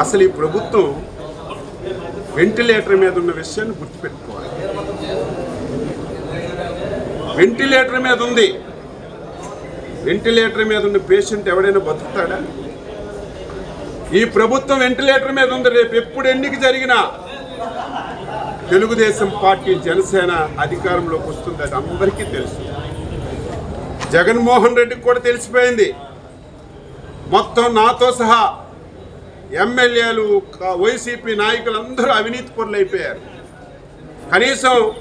అసలు ఈ ప్రభుత్వం వెంటిలేటర్ మీద ఉన్న విషయాన్ని గుర్తుపెట్టుకోవాలి. వెంటిలేటర్ మీద ఉంది. వెంటిలేటర్ మీద ఉన్న పేషెంట్ ఎవడైనా బతుకుతాడా? ఈ ప్రభుత్వం వెంటిలేటర్ మీద ఉంది. రేపు ఎప్పుడు ఎన్నిక జరిగినా తెలుగుదేశం పార్టీ జనసేన అధికారంలోకి వస్తుంది. అది అందరికీ తెలుసు. జగన్మోహన్ రెడ్డికి కూడా తెలిసిపోయింది. మొత్తం నాతో సహా ఎమ్మెల్యేలు వైసీపీ నాయకులందరూ అవినీతి పనులు అయిపోయారు కనీసం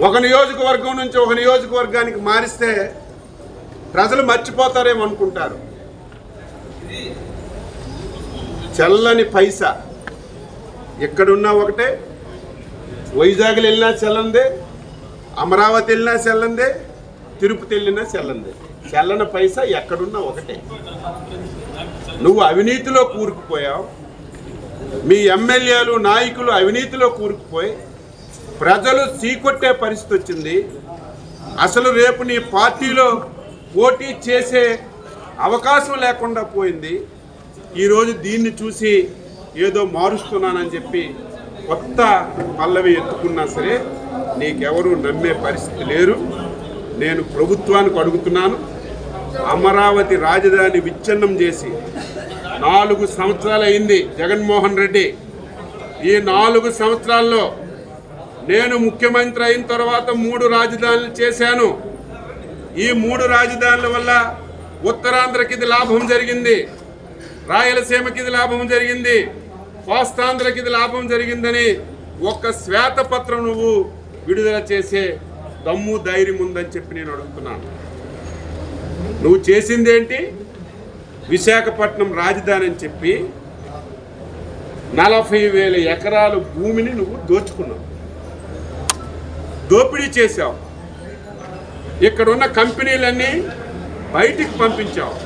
ఒక నియోజకవర్గం నుంచి ఒక నియోజకవర్గానికి మారిస్తే ప్రజలు మర్చిపోతారేమో అనుకుంటారు. చల్లని పైసా. ఎక్కడున్నా ఒకటే. వైజాగ్లో వెళ్ళినా చెల్లందే. అమరావతి వెళ్ళినా చెల్లందే. తిరుపతి వెళ్ళినా చెల్లందే. చెల్లని పైసా ఎక్కడున్నా ఒకటే. నువ్వు అవినీతిలో కూరుకుపోయావు. మీ ఎమ్మెల్యేలు నాయకులు అవినీతిలో కూరుకుపోయి ప్రజలు చీకొట్టే పరిస్థితి వచ్చింది. అసలు రేపు నీ పార్టీలో పోటీ చేసే అవకాశం లేకుండా పోయింది. ఈరోజు దీన్ని చూసి ఏదో మారుస్తున్నానని చెప్పి కొత్త పల్లవి ఎత్తుకున్నా సరే నీకెవరూ నమ్మే పరిస్థితి లేరు. నేను ప్రభుత్వానికి అడుగుతున్నాను. అమరావతి రాజధాని విచ్ఛిన్నం చేసి నాలుగు సంవత్సరాలు అయింది జగన్మోహన్ రెడ్డి. ఈ నాలుగు సంవత్సరాల్లో నేను ముఖ్యమంత్రి అయిన తర్వాత మూడు రాజధానులు చేశాను. ఈ మూడు రాజధానుల వల్ల ఉత్తరాంధ్రకి ఇది లాభం జరిగింది. రాయలసీమకి ఇది లాభం జరిగింది. కోస్తాంధ్రకి ఇది లాభం జరిగిందని ఒక్క శ్వేతపత్రం నువ్వు విడుదల చేసే దమ్ము ధైర్యం ఉందని చెప్పి నేను అడుగుతున్నాను. నువ్వు చేసిందేంటి? విశాఖపట్నం రాజధాని అని చెప్పి నలభై వేల ఎకరాల భూమిని నువ్వు దోచుకున్నావు. దోపిడీ చేశావు. ఇక్కడ ఉన్న కంపెనీలన్నీ బయటికి పంపించావు.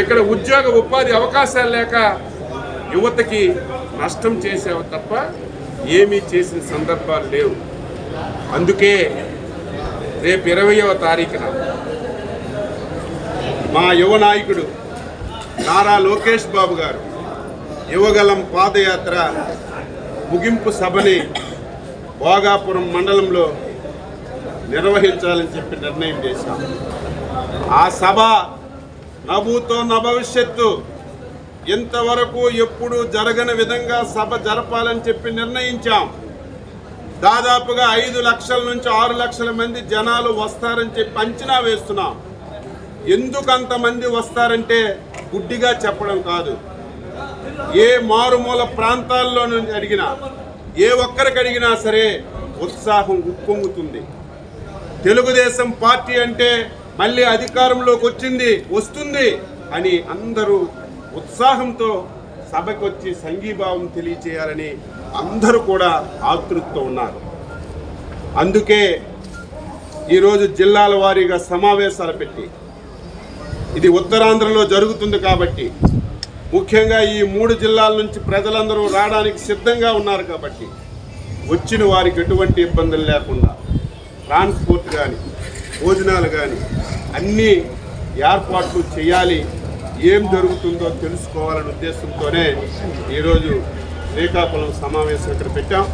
ఇక్కడ ఉద్యోగ ఉపాధి అవకాశాలు లేక యువతకి నష్టం చేసావు తప్ప ఏమీ చేసిన సందర్భాలు లేవు. అందుకే రేపు ఇరవయవ తారీఖున మా యువ నాయకుడు నారా లోకేష్ బాబు గారు యువగలం పాదయాత్ర ముగింపు సభని భోగాపురం మండలంలో నిర్వహించాలని చెప్పి నిర్ణయం చేశాం. ఆ సభ నభూతో నభవిష్యత్తు ఇంతవరకు ఎప్పుడు జరగని విధంగా సభ జరపాలని చెప్పి నిర్ణయించాం. దాదాపుగా ఐదు లక్షల నుంచి ఆరు లక్షల మంది జనాలు వస్తారని చెప్పి అంచనా వేస్తున్నాం. ఎందుకు అంతమంది వస్తారంటే గుడ్డిగా చెప్పడం కాదు. ఏ మారుమూల ప్రాంతాల్లో నుంచి అడిగినా ఏ ఒక్కరికి అడిగినా సరే ఉత్సాహం ఉప్పొంగుతుంది. తెలుగుదేశం పార్టీ అంటే మళ్ళీ అధికారంలోకి వచ్చింది వస్తుంది అని అందరూ ఉత్సాహంతో సభకు వచ్చి సంఘీభావం తెలియచేయాలని అందరూ కూడా ఆతృతతో ఉన్నారు. అందుకే ఈరోజు జిల్లాల వారీగా సమావేశాలు పెట్టి ఇది ఉత్తరాంధ్రలో జరుగుతుంది కాబట్టి ముఖ్యంగా ఈ మూడు జిల్లాల నుంచి ప్రజలందరూ రావడానికి సిద్ధంగా ఉన్నారు కాబట్టి వచ్చిన వారికి ఎటువంటి ఇబ్బందులు లేకుండా ట్రాన్స్పోర్ట్ కానీ భోజనాలు కానీ అన్నీ ఏర్పాట్లు చేయాలి. ఏం జరుగుతుందో తెలుసుకోవాలనే ఉద్దేశంతోనే ఈరోజు శ్రీకాకుళం సమావేశం ఇక్కడ పెట్టాం.